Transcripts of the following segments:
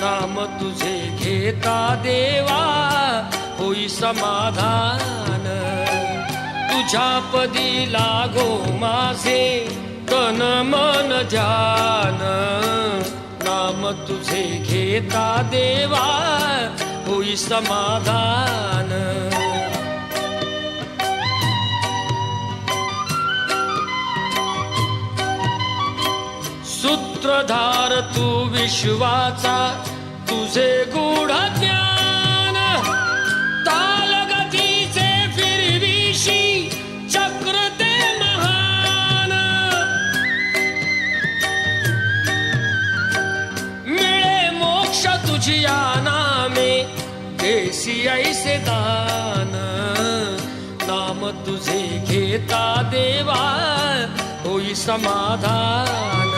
नाम तुझे घेता देवा होई समाधान. तुझ्या पदी लागो माझे तन मन जान. नाम तुझे घेता देवा होई समाधान. सूत्रधार तू विश्वाचा तुझे गुढ ज्ञान तालगतीचे फिरविशी चक्र ते महान. मिळे मोक्ष तुझिया नामे देशी ऐसे दान. नाम तुझे घेता देवा होई समाधान.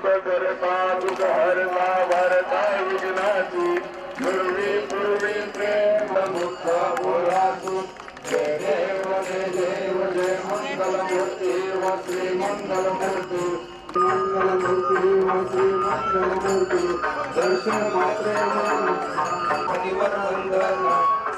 सुखकरता दुःखहरता भरता विघ्नाची पूर्वी पूर्वी प्रेम मुक्त बोलातु जय देव जय देव, जय मंगलमूर्ती व श्री मंगलमूर्ती मंगलमूर्ती व श्री मंगलमूर्ती दर्शन मात्रे परिवर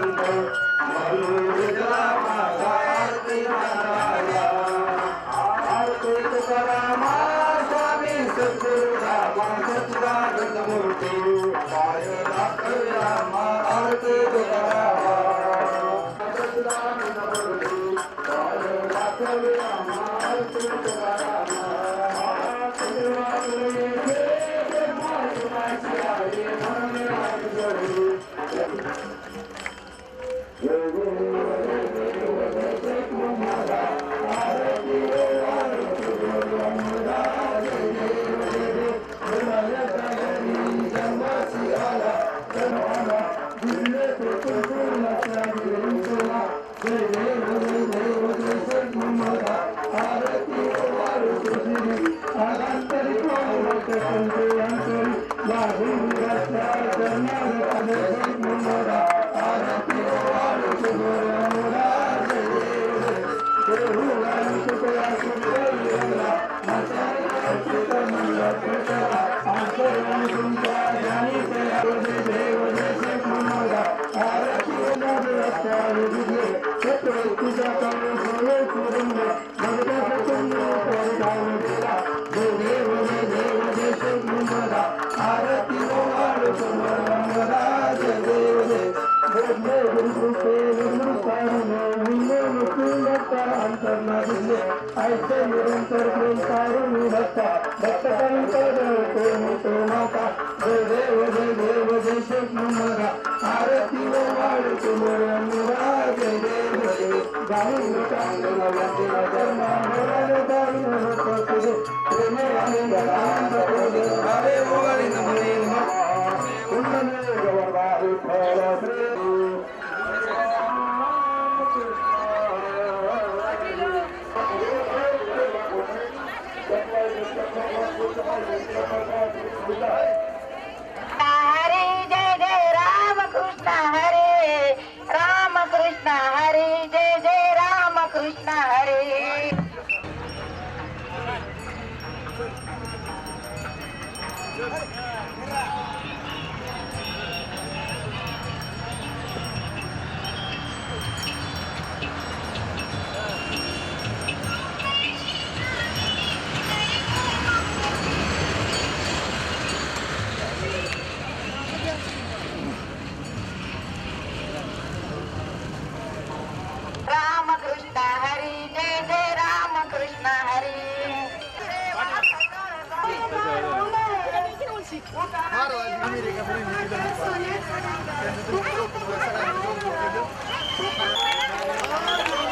Thank you. Thank you.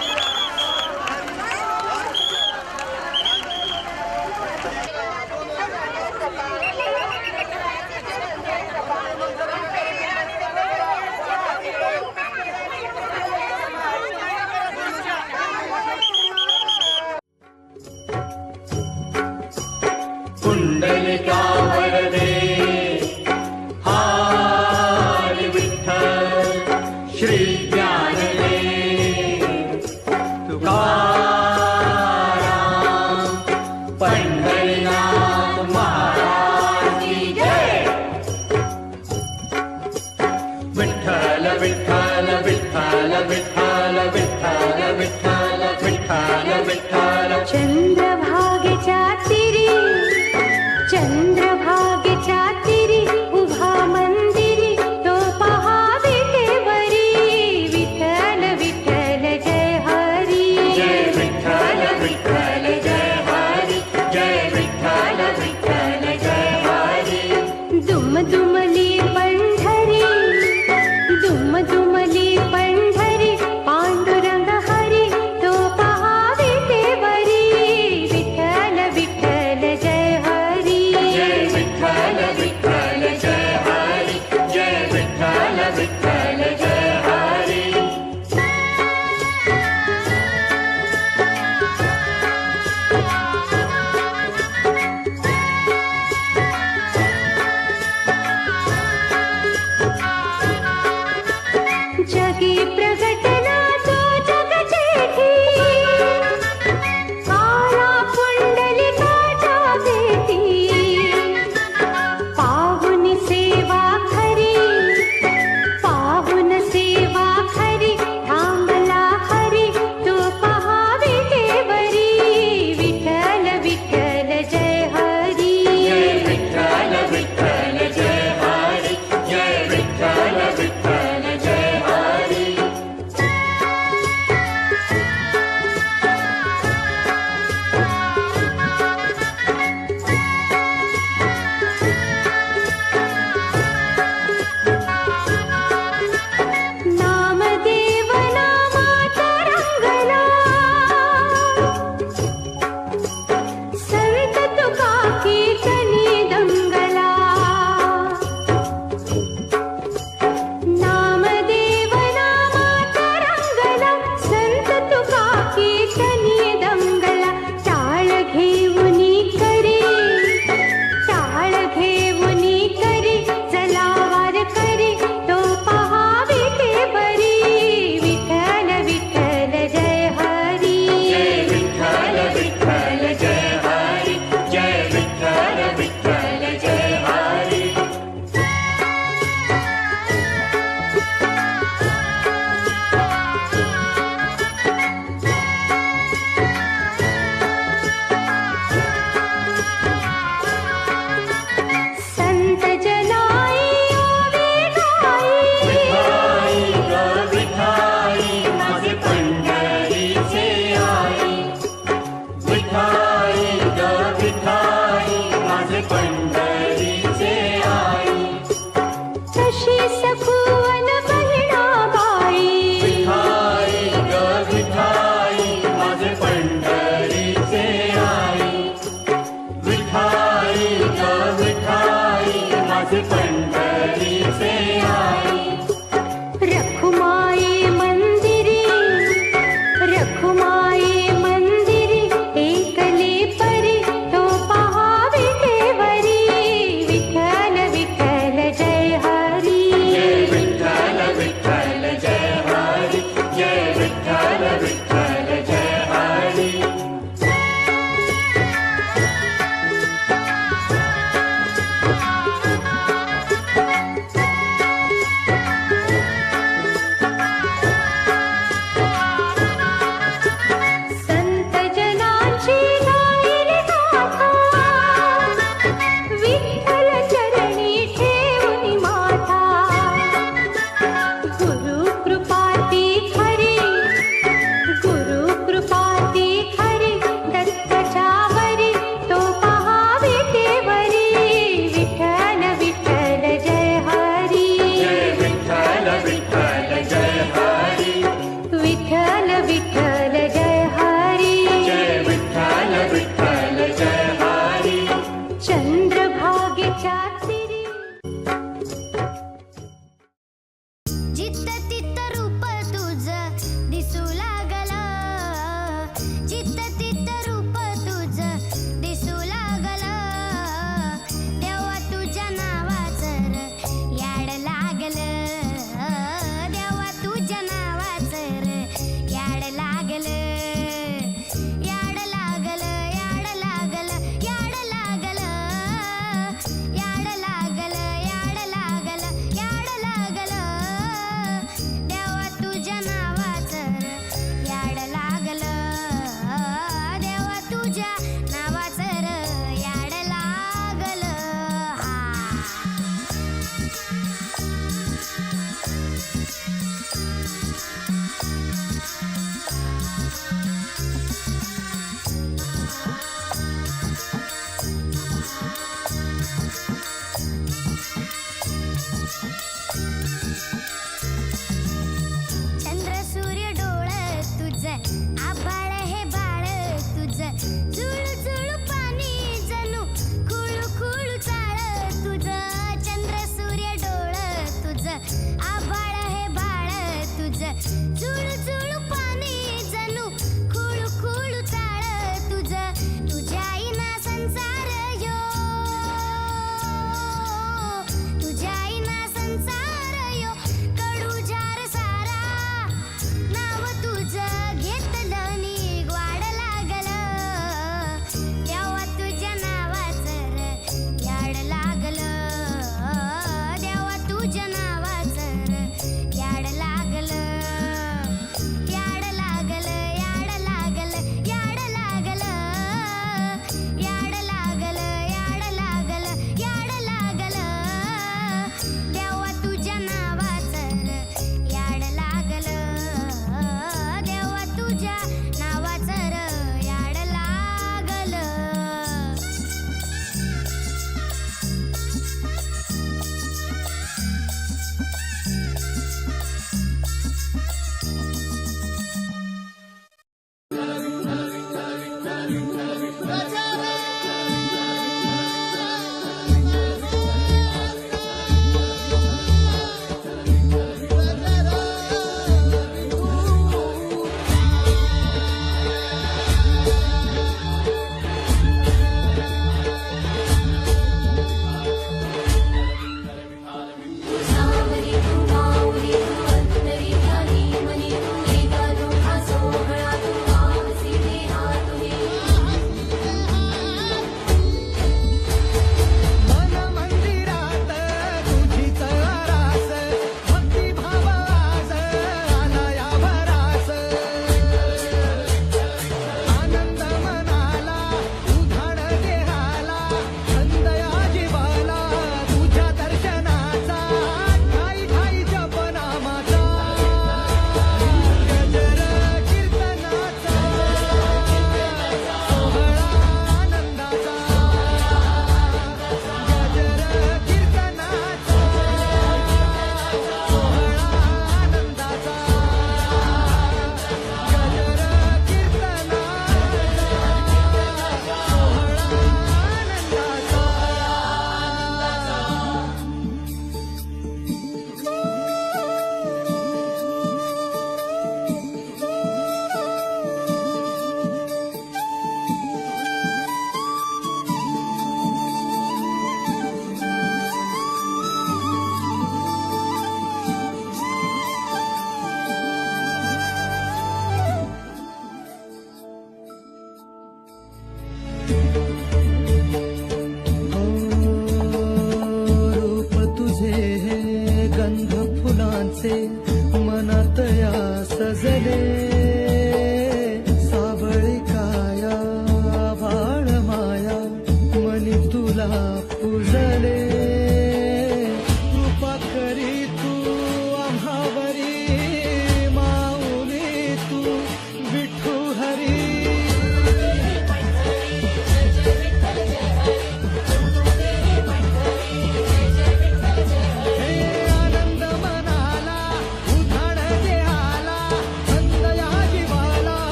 Bye.